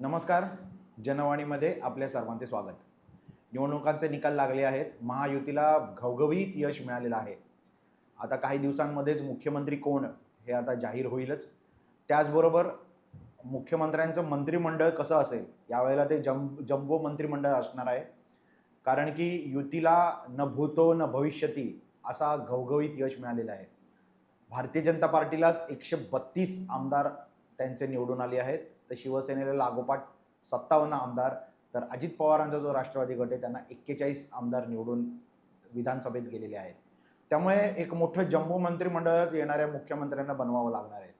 नमस्कार. जनवाणीमध्ये आपल्या सर्वांचे स्वागत. निवडणुकांचे निकाल लागले आहेत. महायुतीला घवघवीत यश मिळालेलं आहे. आता काही दिवसांमध्येच मुख्यमंत्री कोण हे आता जाहीर होईलच. त्याचबरोबर मुख्यमंत्र्यांचं मंत्रिमंडळ कसं असेल यावेळेला ते जम जम्बो मंत्रिमंडळ असणार आहे. कारण की युतीला न भूतो न भविष्यती असा घवघवीत यश मिळालेलं आहे. भारतीय जनता पार्टीलाच एकशे बत्तीस आमदार त्यांचे निवडून आले आहेत. तर शिवसेनेला लागोपाठ सत्तावन्न आमदार तर अजित पवारांचा जो राष्ट्रवादी गट आहे त्यांना एक्केचाळीस आमदार निवडून विधानसभेत गेलेले आहेत. त्यामुळे एक मोठं जम्मू मंत्रिमंडळच येणाऱ्या मुख्यमंत्र्यांना बनवावं लागणार आहे.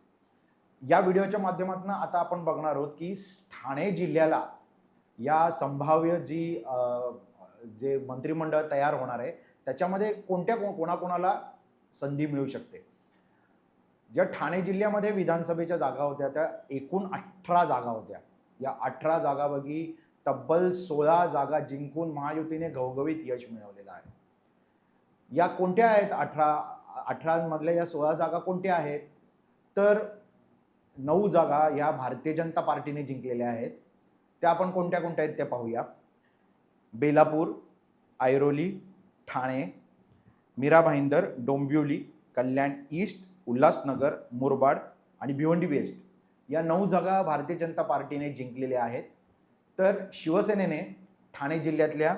या व्हिडिओच्या माध्यमातून आता आपण बघणार आहोत की ठाणे जिल्ह्याला या संभाव्य जी जे मंत्रिमंडळ तयार होणार आहे त्याच्यामध्ये कोणत्या को- कोणाकोणाला संधी मिळू शकते? ज्या ठाणे जिल्ह्यामध्ये विधानसभेच्या जागा होत्या त्या एकूण अठरा जागा होत्या. या अठरा जागापैकी तब्बल सोळा जागा जिंकून महायुतीने घवघवीत यश मिळवलेलं आहे. या कोणत्या आहेत अठरा अठरामधल्या या सोळा जागा कोणत्या आहेत? तर नऊ जागा या भारतीय जनता पार्टीने जिंकलेल्या आहेत. त्या आपण कोणत्या कोणत्या आहेत त्या पाहूया. बेलापूर ऐरोली ठाणे मीरा भाईंदर डोंबिवली कल्याण ईस्ट उल्हासनगर मुरबाड आणि भिवंडी वेस्ट या नऊ जागा भारतीय जनता पार्टीने जिंकलेल्या आहेत. तर शिवसेनेने ठाणे जिल्ह्यातल्या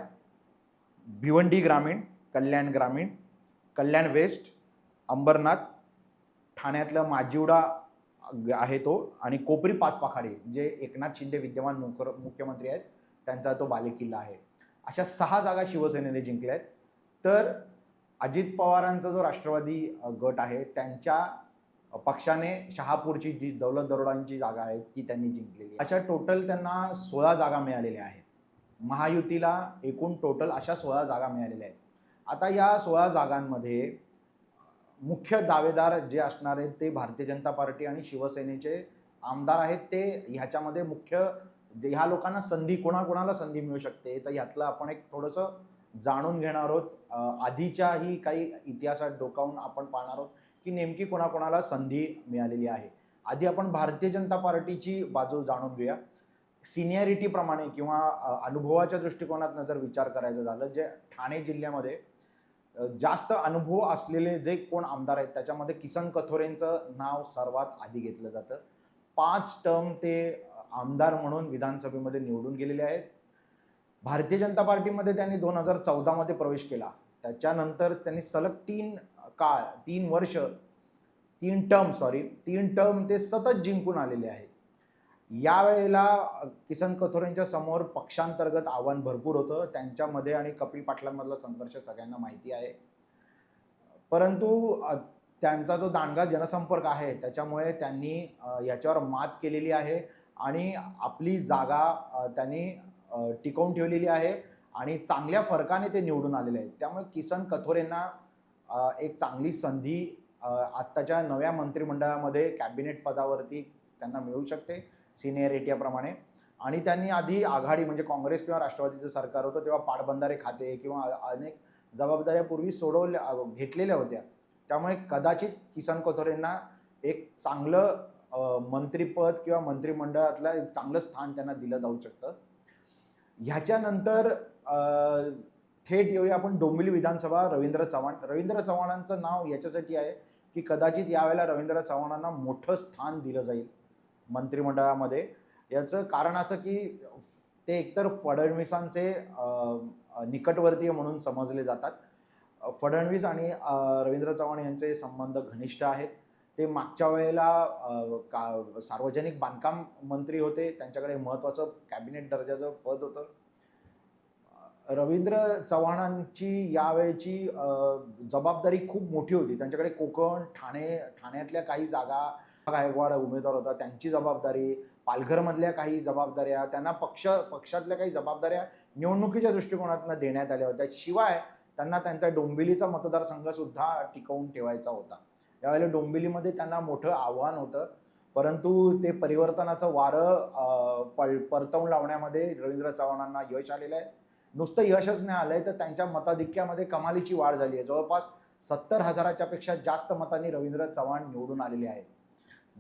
भिवंडी ग्रामीण कल्याण ग्रामीण कल्याण वेस्ट अंबरनाथ ठाण्यातलं माजिवडा आहे तो आणि कोपरी पाचपाखाडी जे एकनाथ शिंदे विद्यमान मुख मुख्यमंत्री आहेत त्यांचा तो बालेकिल्ला आहे. अशा सहा जागा शिवसेनेने जिंकल्या आहेत. तर अजित पवारांचा जो राष्ट्रवादी गट आहे त्यांच्या पक्षाने शहापूरची जी दौलत दरोडांची जागा आहे ती त्यांनी जिंकलेली अशा टोटल त्यांना सोळा जागा मिळालेल्या आहेत. महायुतीला एकूण टोटल अशा सोळा जागा मिळालेल्या आहेत. आता या सोळा जागांमध्ये मुख्य दावेदार जे असणार आहेत ते भारतीय जनता पार्टी आणि शिवसेनेचे आमदार आहेत. ते ह्याच्यामध्ये मुख्य ह्या लोकांना संधी कोणाकोणाला संधी मिळू शकते तर ह्यातलं आपण एक थोडंसं जाणून घेणार आहोत. आधीच्याही काही इतिहासात डोकावून आपण पाहणार आहोत की नेमकी कोणाकोणाला संधी मिळालेली आहे. आधी आपण भारतीय जनता पार्टीची बाजू जाणून घेऊया. सिनियरिटीप्रमाणे किंवा अनुभवाच्या दृष्टिकोनातनं जर विचार करायचं झालं जे ठाणे जिल्ह्यामध्ये जास्त अनुभव असलेले जे कोण आमदार आहेत त्याच्यामध्ये किसन कथोरेंचं नाव सर्वात आधी घेतलं जातं. पाच टर्म ते आमदार म्हणून विधानसभेमध्ये निवडून गेलेले आहेत. भारतीय जनता पार्टीमध्ये त्यांनी दोन हजार चौदामध्ये प्रवेश केला. त्याच्यानंतर त्यांनी सलग तीन काळ तीन वर्ष तीन टर्म सॉरी तीन टर्म ते सतत जिंकून आलेले आहेत. यावेळेला अ, किसन कथोरेंच्या समोर पक्षांतर्गत आव्हान भरपूर होतं. त्यांच्यामध्ये आणि कपिल पाटलांमधला संघर्ष सगळ्यांना माहिती आहे. परंतु त्यांचा जो दांडगा जनसंपर्क आहे त्याच्यामुळे त्यांनी याच्यावर मात केलेली आहे. आणि आपली जागा त्यांनी टिकवून ठेवलेली आहे आणि चांगल्या फरकाने ते निवडून आलेले आहेत. त्यामुळे किसन कथोरेंना एक चांगली संधी आत्ताच्या नव्या मंत्रिमंडळामध्ये कॅबिनेट पदावरती त्यांना मिळू शकते सिनियरिटीप्रमाणे आणि त्यांनी आधी आघाडी म्हणजे काँग्रेस किंवा राष्ट्रवादीचं सरकार होतं तेव्हा पाटबंधारे खाते किंवा अनेक जबाबदाऱ्या पूर्वी सोडवल्या घेतलेल्या होत्या. त्यामुळे कदाचित किसन कथोरेंना एक चांगलं मंत्रिपद किंवा मंत्रिमंडळातलं एक चांगलं स्थान त्यांना दिलं जाऊ शकतं. ह्याच्यानंतर थेट येऊया आपण डोंबिवली विधानसभा रवींद्र चव्हाण. रवींद्र चव्हाणांचं नाव याच्यासाठी आहे की कदाचित यावेळेला रवींद्र चव्हाणांना मोठं स्थान दिलं जाईल मंत्रिमंडळामध्ये. याचं कारण असं की ते एकतर फडणवीसांचे निकटवर्तीय म्हणून समजले जातात. फडणवीस आणि रवींद्र चव्हाण यांचे संबंध घनिष्ठ आहेत. ते मागच्या वेळेला का सार्वजनिक बांधकाम मंत्री होते. त्यांच्याकडे महत्त्वाचं कॅबिनेट दर्जाचं पद होतं. रवींद्र चव्हाणांची यावेळची जबाबदारी खूप मोठी होती. त्यांच्याकडे कोकण ठाणे ठाण्यातल्या काही जागा गायकवाड उमेदवार होता. त्यांची जबाबदारी पालघरमधल्या काही जबाबदाऱ्या त्यांना पक्ष पक्षातल्या काही जबाबदाऱ्या निवडणुकीच्या दृष्टिकोनातून देण्यात आल्या होत्या. शिवाय त्यांना त्यांचा डोंबिवलीचा मतदारसंघ सुद्धा टिकवून ठेवायचा होता. यावेळेला डोंबिवलीमध्ये त्यांना मोठं आव्हान होतं. परंतु ते परिवर्तनाचं वारं अ, पळ परतवून लावण्यामध्ये रवींद्र चव्हाणांना यश आलेलं आहे. नुसतं यशच नाही आलं आहे तर त्यांच्या मताधिक्यामध्ये कमालीची वाढ झाली आहे. जवळपास सत्तर हजाराच्या पेक्षा जास्त मतांनी रवींद्र चव्हाण निवडून आलेले आहेत.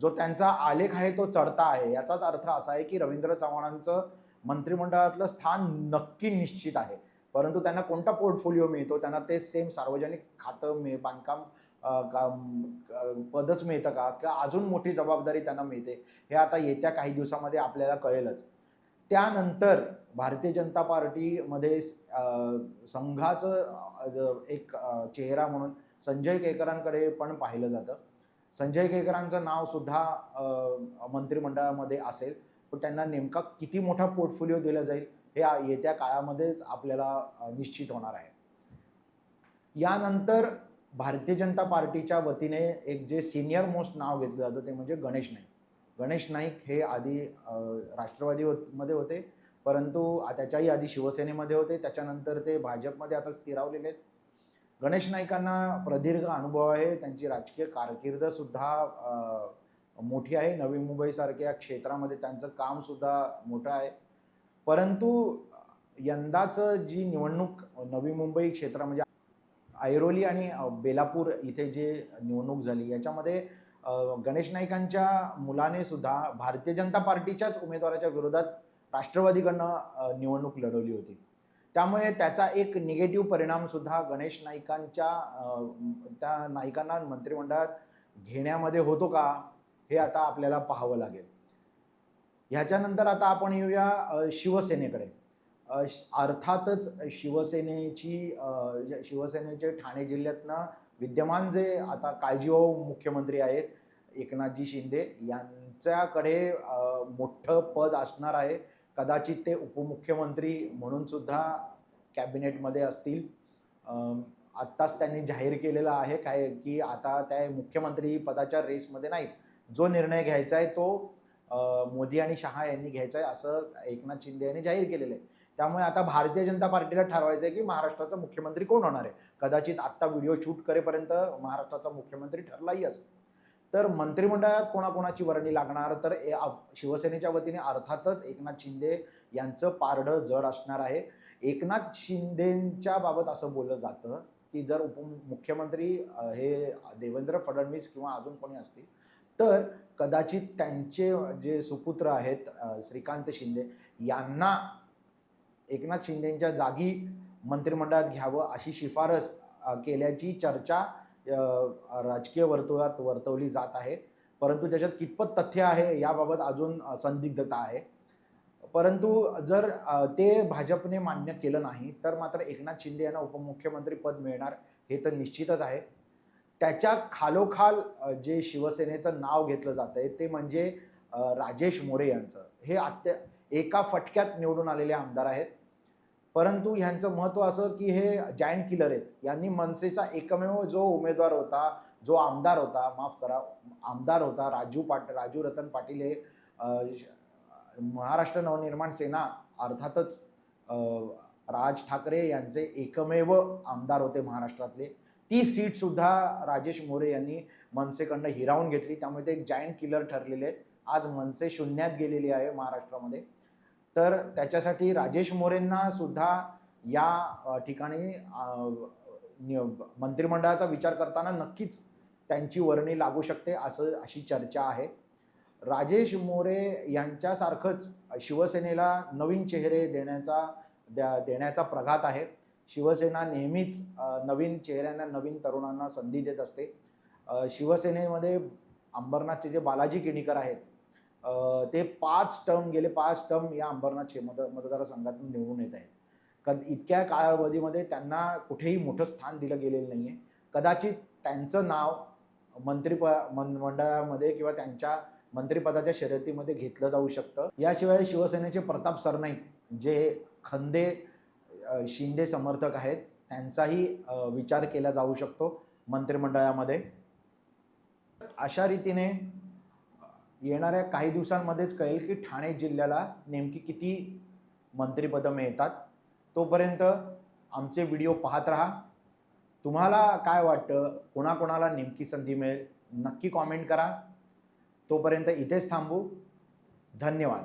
जो त्यांचा आलेख आहे तो चढता आहे. याचाच अर्थ असा आहे की रवींद्र चव्हाणांचं मंत्रिमंडळातलं स्थान नक्की निश्चित आहे. परंतु त्यांना कोणता पोर्टफोलिओ मिळतो? त्यांना ते सेम सार्वजनिक खातं बांधकाम पदच मिळतं का? किंवा अजून मोठी जबाबदारी त्यांना मिळते? हे आता येत्या काही दिवसामध्ये आपल्याला कळेलच. त्यानंतर भारतीय जनता पार्टीमध्ये संघाचं एक चेहरा म्हणून संजय केकरांकडे पण पाहिलं जातं. संजय केकरांचं नाव सुद्धा मंत्रिमंडळामध्ये असेल. पण त्यांना नेमका किती मोठा पोर्टफोलिओ दिला जाईल हे येत्या काळामध्येच आपल्याला निश्चित होणार आहे. यानंतर भारतीय जनता पार्टीच्या वतीने एक जे सिनियर मोस्ट नाव घेतलं जातं ते म्हणजे गणेश नाईक. गणेश नाईक हे आधी राष्ट्रवादी मध्ये होते. परंतु त्याच्याही आधी शिवसेनेमध्ये होते. त्याच्यानंतर ते भाजपमध्ये आता स्थिरावलेले आहेत. गणेश नाईकांना प्रदीर्घ अनुभव आहे. त्यांची राजकीय कारकिर्दसुद्धा मोठी आहे. नवी मुंबईसारख्या क्षेत्रामध्ये त्यांचं कामसुद्धा मोठं आहे. परंतु यंदाचं जी निवडणूक नवी मुंबई क्षेत्र म्हणजे ऐरोली आणि बेलापूर इथे जे निवडणूक झाली याच्यामध्ये गणेश नाईकांच्या मुलाने सुद्धा भारतीय जनता पार्टीच्याच उमेदवाराच्या विरोधात राष्ट्रवादीकडनं निवडणूक लढवली होती. त्यामुळे त्याचा एक निगेटिव्ह परिणाम सुद्धा गणेश नाईकांच्या त्या नाईकांना मंत्रिमंडळात घेण्यामध्ये होतो का हे आता आपल्याला पाहावं लागेल. ह्याच्यानंतर आता आपण येऊया शिवसेनेकडे. अर्थातच शिवसेनेची शिवसेनेचे ठाणे जिल्ह्यातनं विद्यमान जे आता काळजीवाहू मुख्यमंत्री आहेत एकनाथजी शिंदे यांच्याकडे मोठं पद असणार आहे. कदाचित ते उपमुख्यमंत्री म्हणून सुद्धा कॅबिनेटमध्ये असतील. आत्ताच त्यांनी जाहीर केलेलं आहे काय की आता त्या मुख्यमंत्री पदाच्या रेसमध्ये नाहीत. जो निर्णय घ्यायचा आहे तो मोदी आणि शहा यांनी घ्यायचा आहे असं एकनाथ शिंदे यांनी जाहीर केलेलं आहे. त्यामुळे आता भारतीय जनता पार्टीला ठरवायचं आहे की महाराष्ट्राचा मुख्यमंत्री कोण होणार आहे? कदाचित आत्ता व्हिडिओ शूट करेपर्यंत महाराष्ट्राचा मुख्यमंत्री ठरलाही असेल. तर मंत्रिमंडळात कोणाकोणाची वर्णी लागणार? तर ए- शिवसेनेच्या वतीने अर्थातच एकनाथ शिंदे यांचं पारडं जड असणार आहे. एकनाथ शिंदेच्या बाबत असं बोललं जातं की जर उपमुख्यमंत्री मुख्यमंत्री हे देवेंद्र फडणवीस किंवा अजून कोणी असतील तर कदाचित त्यांचे जे सुपुत्र आहेत श्रीकांत शिंदे यांना एकनाथ शिंदेच्या जागी मंत्रिमंडळात घ्यावं अशी शिफारस केल्याची चर्चा राजकीय वर्तुळात वर्तवली जात आहे. परंतु त्याच्यात कितपत तथ्य आहे याबाबत अजून संदिग्धता आहे. परंतु जर ते भाजपने मान्य केलं नाही तर मात्र एकनाथ शिंदे यांना उपमुख्यमंत्री पद मिळणार हे तर निश्चितच आहे. त्याच्या खालोखाल जे शिवसेनेचं नाव घेतलं जात आहे ते म्हणजे राजेश मोरे यांचं. हे अत्य एका फटक्यात निवडून आलेले आमदार आहेत. परंतु ह्यांचं महत्त्व असं की हे जायंट किलर आहेत. यांनी मनसेचा एकमेव जो उमेदवार होता जो आमदार होता माफ करा आमदार होता राजू पाट राजू रतन पाटील हे महाराष्ट्र नवनिर्माण सेना अर्थातच राज ठाकरे यांचे एकमेव आमदार होते महाराष्ट्रातले. ती सीट सुद्धा राजेश मोरे यांनी मनसेकडनं हिरावून घेतली. त्यामुळे ते एक जायंट किलर ठरलेले आहेत. आज मनसे शून्यात गेलेली आहे महाराष्ट्रामध्ये. तर त्याच्यासाठी राजेश मोरेंना सुद्धा या ठिकाणी मंत्रिमंडळाचा विचार करताना नक्कीच त्यांची वर्णी लागू शकते असं अशी चर्चा आहे. राजेश मोरे यांच्यासारखंच शिवसेनेला नवीन चेहरे देण्याचा द्या देण्याचा प्रघात आहे. शिवसेना नेहमीच नवीन चेहऱ्यांना नवीन तरुणांना संधी देत असते. शिवसेनेमध्ये अंबरनाथचे जे बालाजी किणीकर आहेत ते पाच टर्म गेले पाच टर्म या अंबरनाथ शे- मत मतदारसंघातून निवडून येत आहेत. कद इतक्या कालावधीमध्ये त्यांना कुठेही मोठं स्थान दिलं गेलेलं नाही आहे कदाचित त्यांचं नाव मंत्री मन मंडळामध्ये किंवा त्यांच्या मंत्रिपदाच्या शर्यतीमध्ये घेतलं जाऊ शकतं. याशिवाय शिवसेनेचे प्रताप सरनाईक जे खंदे शिंदे समर्थक आहेत त्यांचाही विचार केला जाऊ शकतो मंत्रिमंडळामध्ये. अशा रीतीने येणाऱ्या काही दिवसांमध्येच कळेल की ठाणे जिल्ह्याला नेमकी किती मंत्रिपदं मिळतात. तोपर्यंत आमचे व्हिडिओ पाहत राहा. तुम्हाला काय वाटतं? कोणाकोणाला नेमकी संधी मिळेल? नक्की कॉमेंट करा. तोपर्यंत इथेच थांबू. धन्यवाद.